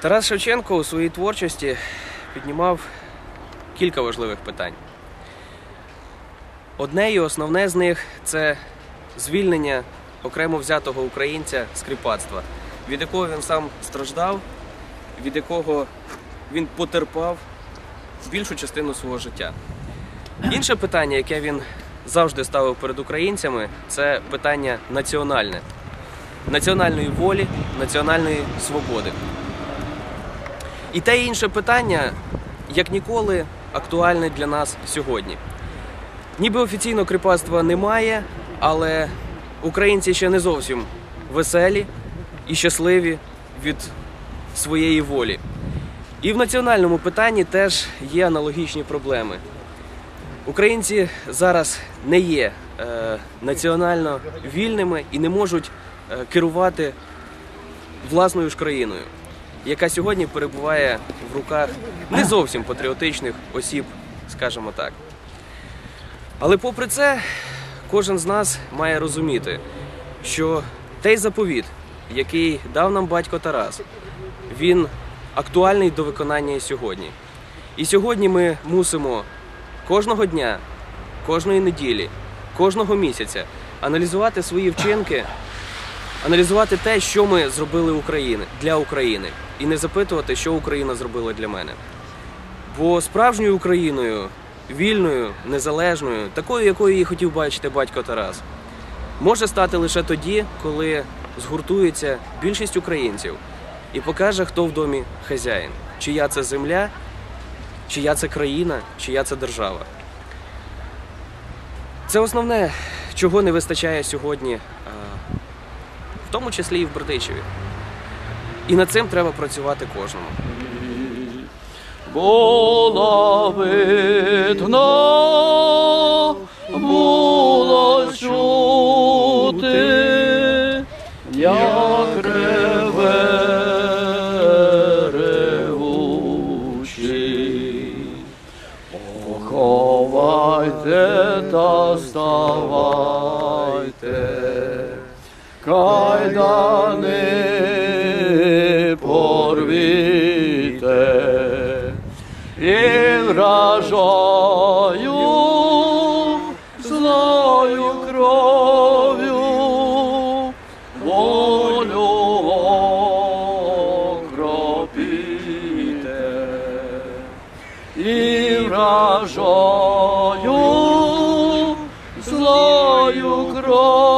Тарас Шевченко у своїй творчості піднімав кілька важливих питань. Одне і основне з них це звільнення окремо взятого українця з від якого він сам страждав, від якого він потерпав більшу частину свого життя. Інше питання, яке він завжди ставив перед українцями, це питання національне, національної волі, національної свободи. І те інше питання, як ніколи, актуальне для нас сьогодні. Ніби офіційно кріпацтва немає, але українці ще не зовсім веселі і щасливі від своєї волі. І в національному питанні теж є аналогічні проблеми. Українці зараз не є е, національно вільними і не можуть е, керувати власною ж країною, яка сьогодні перебуває в руках не зовсім патріотичних осіб, скажімо так. Але попри це, кожен з нас має розуміти, що той заповіт, який дав нам батько Тарас, він актуальний до виконання і сьогодні. І сьогодні ми мусимо кожного дня, кожної неділі, кожного місяця аналізувати свої вчинки, аналізувати те, що ми зробили України для України, і не запитувати, що Україна зробила для мене. Бо справжньою Україною, вільною, незалежною, такою, якою її хотів бачити батько Тарас, може стати лише тоді, коли згуртується більшість українців і покаже, хто в домі хазяїн, чия це земля, чия це країна, чия це держава. Це основне, чого не вистачає сьогодні, в тому числі і в Бердичеві. І над цим треба працювати кожному. Була видно, було чути, як реве ревучий. Поховайте та ставайте, кайдани вражаю злою кров'ю волю окропіте і вражаю злою кров'ю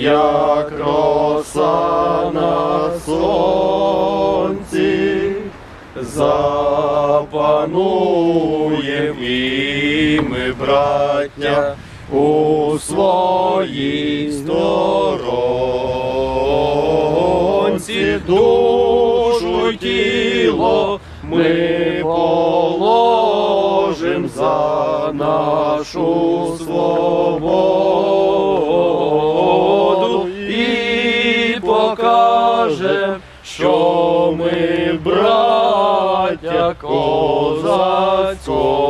як роса на сонці, запануєм ми, браття, у своїй сторонці. Душу й тіло ми положим за нашу свободу що ми браття козацького